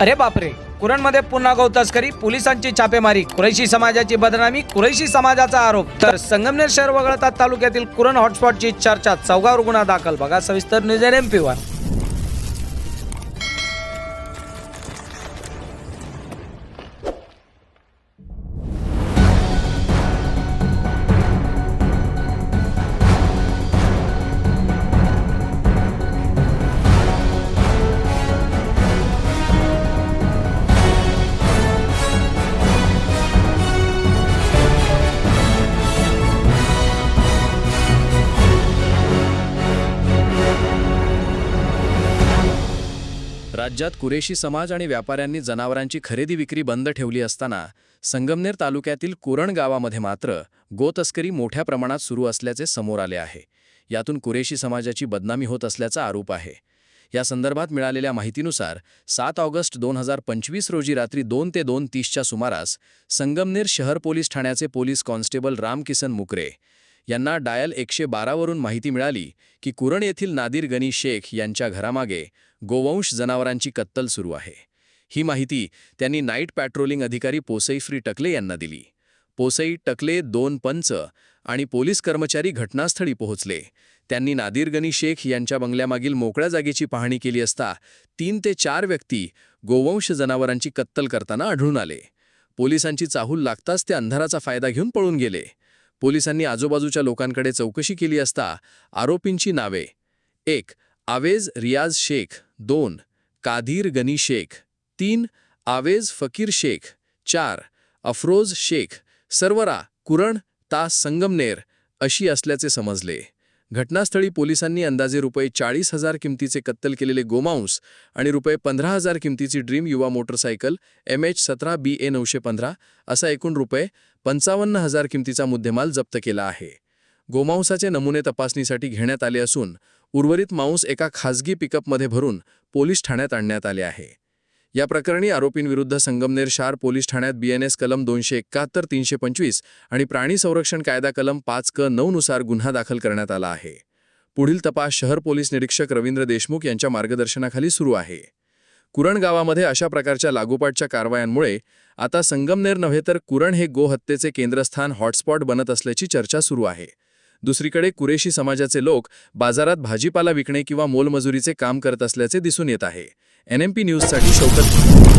अरे बापरे कुरणमध्ये पुन्हा गौ तस्करी पोलिसांची छापेमारी कुरैशी समाजाची बदनामी कुरैशी समाजाचा आरोप. तर संगमनेर शहर वगळता तालुक्यातील कुरण हॉटस्पॉटची चर्चा चौगावर गुन्हा दाखल. बघा सविस्तर न्यूज एम पी वर. राज्यात कुरेशी समाज आणि व्यापाऱ्यांनी जनावरांची खरेदी विक्री बंद ठेवली असताना संगमनेर तालुक्यातील कुरण गावामध्ये मात्र गोतस्करी मोठ्या प्रमाणात सुरू असल्याचे समोर आले आहे. यातून कुरेशी समाजाची बदनामी होत असल्याचा आरोप आहे. या संदर्भात मिळालेल्या माहितीनुसार सात ऑगस्ट दोन हजार पंचवीस रोजी रात्री दोन ते दोन तीसच्या सुमारास संगमनेर शहर पोलीस ठाण्याचे पोलीस कॉन्स्टेबल रामकिसन मुकरे यांना डायल एकशे बारावरून माहिती मिळाली की कुरण येथील नादिर गनी शेख यांच्या घरामागे गोवंश जनावरांची कत्तल सुरू आहे. ही माहिती त्यांनी नाईट पॅट्रोलिंग अधिकारी पोसई श्री टकले यांना दिली. पोसई टकले दोन पंच आणि पोलीस कर्मचारी घटनास्थळी पोहोचले. त्यांनी नादिर गनी शेख यांच्या बंगल्यामागील मोकळ्या जागेची पाहणी केली असता तीन ते चार व्यक्ती गोवंश जनावरांची कत्तल करताना आढळून आले. पोलिसांची चाहूल लागताच ते अंधाराचा फायदा घेऊन पळून गेले. पोलिसांनी आजूबाजूच्या लोकांकडे चौकशी केली असता आरोपींची नावे. एक आवेज रियाज शेख. दोन कादीर गनी शेख. तीन आवेज फकीर शेख. चार अफरोज शेख. सर्वरा कुरण ता संगमनेर अशी असल्याचे समजले. घटनास्थळी पोलिसांनी अंदाजे रुपये चाळीस हजार किमतीचे कत्तल केलेले गोमांस आणि रुपये पंधरा हजार किमतीची dream Yuga motorcycle M H सतरा बी ए नऊशे पंधरा असा एकूण रुपये पंचावन्न हजार किमतीचा मुद्देमाल जप्त केला आहे. गोमांसाचे नमुने तपासणीसाठी घेण्यात आले असून उर्वरित मांस एका खासगी पिकअपमध्ये भरून पोलीस ठाण्यात आणण्यात आले आहे. या प्रकरणी आरोपींविरुद्ध संगमनेर शार पोलीस ठाण्यात बीएनएस कलम दोनशे एकाहत्तर तीनशे पंचवीस आणि प्राणी संरक्षण कायदा कलम पाच क नऊनुसार गुन्हा दाखल करण्यात आला आहे. पुढील तपास शहर पोलीस निरीक्षक रवींद्र देशमुख यांच्या मार्गदर्शनाखाली सुरू आहे. कुरण गावामध्ये अशा प्रकारच्या लागोपाठच्या कारवायांमुळे आता संगमनेर नव्हे तर कुरण हे गोहत्येचे केंद्रस्थान हॉटस्पॉट बनत असल्याची चर्चा सुरू आहे. दुसरीकडे कुरेशी समाजाचे लोक बाजारात भाजीपाला विकणे किंवा मोलमजुरीचे काम करत असल्याचे दिसून येत आहे. एनएमपी न्यूजसाठी शौकत